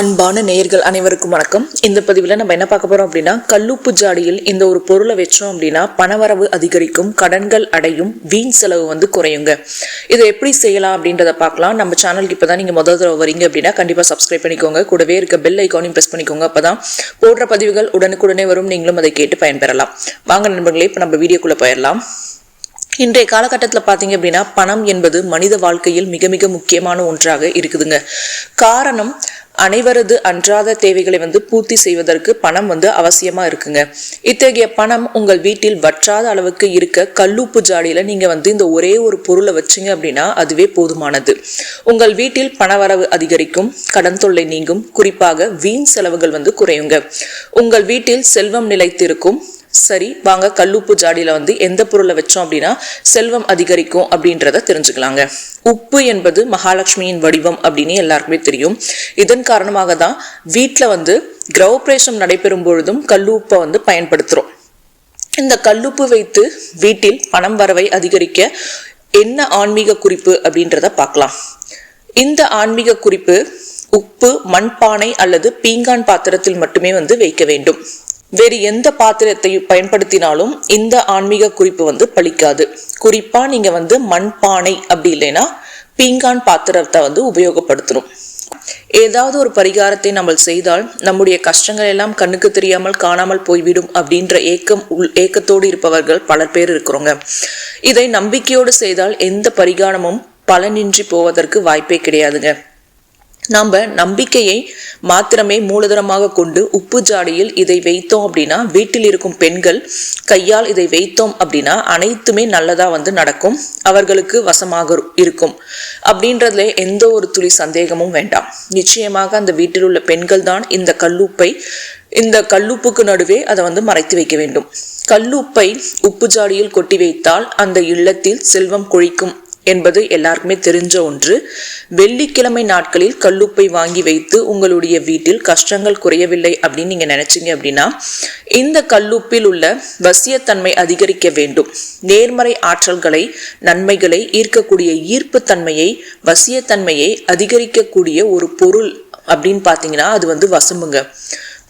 அன்பான நேயர்கள் அனைவருக்கும் வணக்கம். இந்த பதிவில் நம்ம என்ன பார்க்க போறோம் அப்படின்னா கல்லுப்பு ஜாடியில் இந்த ஒரு பொருளை வச்சோம் அப்படின்னா பணவரவு அதிகரிக்கும் கடன்கள் அடையும் வீண் செலவு வந்து குறையுங்க. இதை எப்படி செய்யலாம் அப்படின்றத பார்க்கலாம். நம்ம சேனலுக்கு இப்போ தான் நீங்கள் முதல் தடவை வரீங்க அப்படின்னா கண்டிப்பாக சப்ஸ்கிரைப் பண்ணிக்கோங்க. கூடவே இருக்க பெல் ஐக்கானையும் ப்ரெஸ் பண்ணிக்கோங்க. அப்போ தான் போடுற பதிவுகள் உடனுக்குடனே வரும். நீங்களும் அதை கேட்டு பயன்பெறலாம். வாங்க நண்பர்களே இப்போ நம்ம வீடியோக்குள்ளே போயிடலாம் இன்றைய காலகட்டத்தில் பார்த்தீங்க அப்படின்னா பணம் என்பது மனித வாழ்க்கையில் மிக மிக முக்கியமான ஒன்றாக இருக்குதுங்க. காரணம் அனைவரது அன்றாத தேவைகளை வந்து பூர்த்தி செய்வதற்கு பணம் வந்து அவசியமா இருக்குங்க. இத்தகைய பணம் உங்கள் வீட்டில் வற்றாத அளவுக்கு இருக்க கல்லுப்பு ஜாடியில நீங்க வந்து இந்த ஒரே ஒரு பொருளை வச்சிங்க அப்படின்னா அதுவே போதுமானது. உங்கள் வீட்டில் பணவரவு அதிகரிக்கும் கடன் தொல்லை நீங்கும் குறிப்பாக வீண் செலவுகள் வந்து குறையுங்க. உங்கள் வீட்டில் செல்வம் நிலைத்திருக்கும் சரி வாங்க கல்லுப்பு ஜாடியில் வந்து எந்த பொருளை வச்சோம் அப்படின்னா செல்வம் அதிகரிக்கும் அப்படின்றத தெரிஞ்சுக்கலாங்க. உப்பு என்பது மகாலட்சுமியின் வடிவம் அப்படின்னு எல்லாருக்குமே தெரியும். இதன் காரணமாக தான் வீட்டில் வந்து கிரகப்பிரேஷம் நடைபெறும் பொழுதும் கல்லுப்பை வந்து பயன்படுத்துகிறோம் இந்த கல்லுப்பு வைத்து வீட்டில் பணம் வரவை அதிகரிக்க என்ன ஆன்மீக குறிப்பு அப்படின்றத பார்க்கலாம். இந்த ஆன்மீக குறிப்பு உப்பு மண்பானை அல்லது பீங்கான் பாத்திரத்தில் மட்டுமே வந்து வைக்க வேண்டும். வேறு எந்த பாத்திரத்தை பயன்படுத்தினாலும் இந்த ஆன்மீக குறிப்பு வந்து பழிக்காது குறிப்பா நீங்க வந்து மண்பானை அப்படி இல்லைன்னா பீங்கான் பாத்திரத்தை வந்து உபயோகப்படுத்தணும். ஏதாவது ஒரு பரிகாரத்தை நம்ம செய்தால் நம்முடைய கஷ்டங்கள் எல்லாம் கண்ணுக்கு தெரியாமல் காணாமல் போய்விடும் அப்படின்ற ஏக்கம் உள் ஏக்கத்தோடு இருப்பவர்கள் பலர் பேர் இருக்கிறோங்க. இதை நம்பிக்கையோடு செய்தால் எந்த பரிகாரமும் பலனின்றி போவதற்கு வாய்ப்பே கிடையாதுங்க. நம்ம நம்பிக்கையை மாத்திரமே மூலதனமாக கொண்டு உப்பு ஜாடியில் இதை வைத்தோம் அப்படின்னா வீட்டில் இருக்கும் பெண்கள் கையால் இதை வைத்தோம் அப்படின்னா அனைத்துமே நல்லதாக வந்து நடக்கும். அவர்களுக்கு வசமாக இருக்கும். அப்படின்றதுல எந்த ஒரு துளி சந்தேகமும் வேண்டாம். நிச்சயமாக அந்த வீட்டில் உள்ள பெண்கள் தான் இந்த கல்லுப்பை இந்த கல்லுப்புக்கு நடுவே அதை வந்து மறைத்து வைக்க வேண்டும். கல்லுப்பை உப்பு ஜாடியில் கொட்டி வைத்தால் அந்த இல்லத்தில் செல்வம் கொழிக்கும் என்பது எல்லாருக்குமே தெரிஞ்ச ஒன்று. வெள்ளிக்கிழமை நாட்களில் கல்லுப்பை வாங்கி வைத்து உங்களுடைய வீட்டில் கஷ்டங்கள் குறையவில்லை அப்படின்னு நீங்க நினைச்சீங்க அப்படின்னா இந்த கல்லுப்பில் உள்ள வசியத்தன்மை அதிகரிக்க வேண்டும். நேர்மறை ஆற்றல்களை நன்மைகளை ஈர்க்கக்கூடிய ஈர்ப்பு தன்மையை வசியத்தன்மையை அதிகரிக்கக்கூடிய ஒரு பொருள் அப்படின்னு பார்த்தீங்கன்னா அது வந்து வசம்புங்க.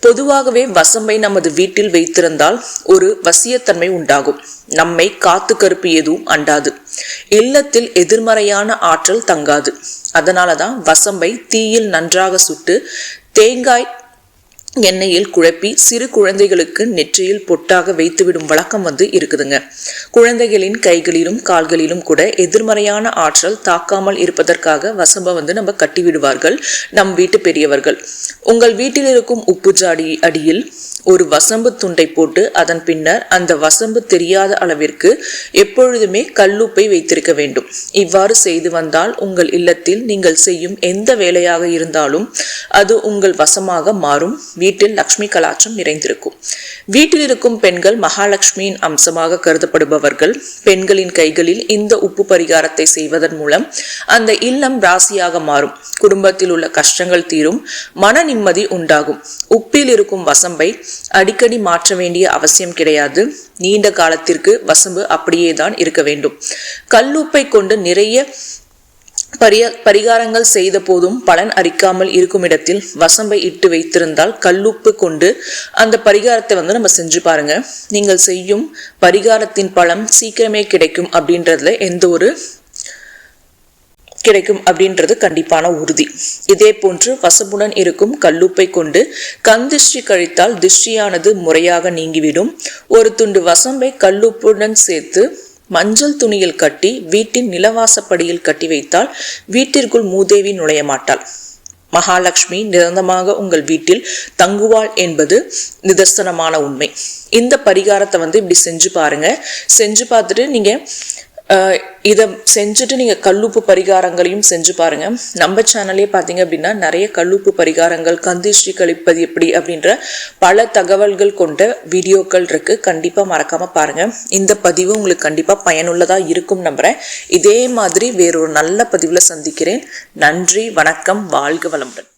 பொதுவாகவே வசம்பை நமது வீட்டில் வைத்திருந்தால் ஒரு வசியத்தன்மை உண்டாகும். நம்மை காத்து கருப்பு எதுவும் அண்டாது. இல்லத்தில் எதிர்மறையான ஆற்றல் தங்காது. அதனாலதான் வசம்பை தீயில் நன்றாக சுட்டு தேங்காய் எண்ணெயில் குழப்பி சிறு குழந்தைகளுக்கு நெற்றியில் பொட்டாக வைத்துவிடும் வழக்கம் வந்து இருக்குதுங்க. குழந்தைகளின் கைகளிலும் கால்களிலும் கூட எதிர்மறையான ஆற்றல் தாக்காமல் இருப்பதற்காக வசம்ப வந்து நம்ம கட்டி விடுவார்கள் நம் வீட்டு பெரியவர்கள். உங்கள் வீட்டில் இருக்கும் உப்பு ஜாடி அடியில் ஒரு வசம்பு துண்டை போட்டு அதன் பின்னர் அந்த வசம்பு தெரியாத அளவிற்கு எப்பொழுதுமே கல்லுப்பை வைத்திருக்க வேண்டும். இவ்வாறு செய்து வந்தால் உங்கள் இல்லத்தில் நீங்கள் செய்யும் எந்த வேலையாக இருந்தாலும் அது உங்கள் வசமாக மாறும். வீட்டில் லக்ஷ்மி கலாச்சம் நிறைந்திருக்கும். வீட்டில் இருக்கும் பெண்கள் மகாலட்சுமியின் அம்சமாக கருதப்படுபவர்கள். பெண்களின் கைகளில் இந்த உப்பு பரிகாரத்தை செய்வதன் மூலம் அந்த இல்லம் ராசியாக மாறும். குடும்பத்தில் உள்ள கஷ்டங்கள் தீரும். மன நிம்மதி உண்டாகும். உப்பில் இருக்கும் வசம்பை அடிக்கடி மாற்ற வேண்டிய அவசியம் கிடையாது. நீண்ட காலத்திற்கு வசம்பு அப்படியே தான் இருக்க வேண்டும். கல்லூப்பை கொண்டு நிறைய பரிய பரிகாரங்கள் செய்த போதும் பலன் அரிக்காமல் இருக்கும் இடத்தில் வசம்பை இட்டு வைத்திருந்தால் கல்லுப்பு கொண்டு அந்த பரிகாரத்தை வந்து நம்ம செஞ்சு பாருங்க. நீங்கள் செய்யும் பரிகாரத்தின் பலம் சீக்கிரமே கிடைக்கும் அப்படின்றதுல எந்த ஒரு கிடைக்கும் அப்படின்றது கண்டிப்பான உறுதி. இதே போன்று வசமுடன் இருக்கும் கல்லுப்பை கொண்டு கந்திஷ்டி கழித்தால் திஷ்டியானது முறையாக நீங்கிவிடும். ஒரு துண்டு வசம்பை கல்லுப்புடன் சேர்த்து மஞ்சள் துணியில் கட்டி வீட்டின் நிலவாசப்படியில் கட்டி வைத்தால் வீட்டிற்குள் மூதேவி நுழைய மாட்டாள். மகாலட்சுமி நிரந்தரமாக உங்கள் வீட்டில் தங்குவாள் என்பது நிதர்சனமான உண்மை. இந்த பரிகாரத்தை வந்து இப்படி செஞ்சு பாருங்க. செஞ்சு பார்த்துட்டு நீங்க இதை செஞ்சுட்டு நீங்கள் கல்லுப்பு பரிகாரங்களையும் செஞ்சு பாருங்கள் நம்ம சேனல்லே பார்த்தீங்க அப்படின்னா நிறைய கல்லுப்பு பரிகாரங்கள் கந்திஷ்டி கழிப்பது எப்படி அப்படின்ற பல தகவல்கள் கொண்ட வீடியோக்கள் இருக்குது கண்டிப்பாக மறக்காமல் பாருங்கள் இந்த பதிவு உங்களுக்கு கண்டிப்பாக பயனுள்ளதாக இருக்கும் நம்புகிறேன் இதே மாதிரி வேறொரு நல்ல பதிவில் சந்திக்கிறேன். நன்றி வணக்கம் வாழ்க வளமுடன்.